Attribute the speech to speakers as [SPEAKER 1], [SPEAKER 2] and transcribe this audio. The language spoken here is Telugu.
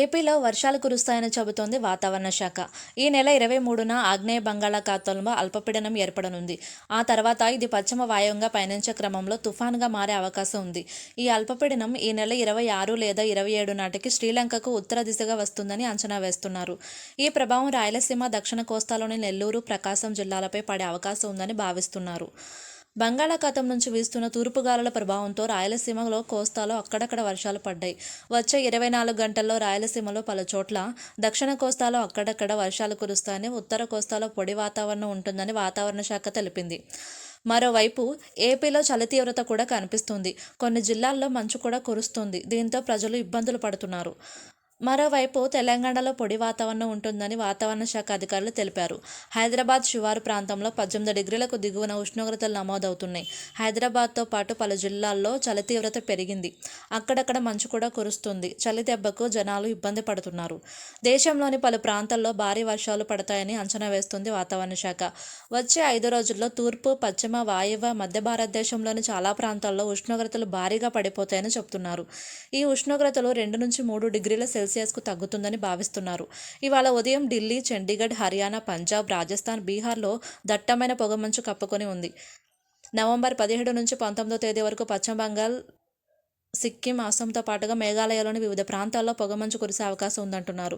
[SPEAKER 1] ఏపీలో వర్షాలు కురుస్తాయని చెబుతోంది వాతావరణ శాఖ. ఈ నెల ఇరవై మూడున ఆగ్నేయ బంగాళాఖాతంలో అల్పపీడనం ఏర్పడనుంది. ఆ తర్వాత ఇది పశ్చిమ వాయువంగా పయనించే క్రమంలో తుఫాన్గా మారే అవకాశం ఉంది. ఈ అల్పపీడనం ఈ నెల ఇరవై ఆరు లేదా ఇరవై ఏడు నాటికి శ్రీలంకకు ఉత్తర దిశగా వస్తుందని అంచనా వేస్తున్నారు. ఈ ప్రభావం రాయలసీమ దక్షిణ కోస్తాలోని నెల్లూరు ప్రకాశం జిల్లాలపై పడే అవకాశం ఉందని భావిస్తున్నారు. బంగాళాఖాతం నుంచి వీస్తున్న తూర్పు గాలుల ప్రభావంతో రాయలసీమలో కోస్తాలో అక్కడక్కడ వర్షాలు పడ్డాయి. వచ్చే ఇరవై నాలుగు గంటల్లో రాయలసీమలో పలు చోట్ల దక్షిణ కోస్తాలో అక్కడక్కడ వర్షాలు కురుస్తాయని ఉత్తర కోస్తాలో పొడి వాతావరణం ఉంటుందని వాతావరణ శాఖ తెలిపింది. మరోవైపు ఏపీలో చలి తీవ్రత కూడా కనిపిస్తుంది. కొన్ని జిల్లాల్లో మంచు కూడా కురుస్తుంది. దీంతో ప్రజలు ఇబ్బందులు పడుతున్నారు. మరోవైపు తెలంగాణలో పొడి వాతావరణం ఉంటుందని వాతావరణ శాఖ అధికారులు తెలిపారు. హైదరాబాద్ శివారు ప్రాంతంలో పద్దెనిమిది డిగ్రీలకు దిగువన ఉష్ణోగ్రతలు నమోదవుతున్నాయి. హైదరాబాద్తో పాటు పలు జిల్లాల్లో చలి తీవ్రత పెరిగింది. అక్కడక్కడ మంచు కూడా కురుస్తుంది. చలి దెబ్బకు జనాలు ఇబ్బంది పడుతున్నారు. దేశంలోని పలు ప్రాంతాల్లో భారీ వర్షాలు పడతాయని అంచనా వేస్తుంది వాతావరణ శాఖ. వచ్చే ఐదు రోజుల్లో తూర్పు పశ్చిమ వాయువ్య మధ్య భారతదేశంలోని చాలా ప్రాంతాల్లో ఉష్ణోగ్రతలు భారీగా పడిపోతాయని చెబుతున్నారు. ఈ ఉష్ణోగ్రతలు రెండు నుంచి మూడు డిగ్రీల సెల్సియస్కు తగ్గుతుందని భావిస్తున్నారు. ఇవాళ ఉదయం ఢిల్లీ చండీగఢ్ హర్యానా పంజాబ్ రాజస్థాన్ బీహార్లో దట్టమైన పొగమంచు కప్పుకొని ఉంది. నవంబర్ పదిహేడు నుంచి పంతొమ్మిదో తేదీ వరకు పశ్చిమ బంగాల్ సిక్కిం అస్సాంతో పాటుగా మేఘాలయలోని వివిధ ప్రాంతాల్లో పొగమంచు కురిసే అవకాశం ఉందంటున్నారు.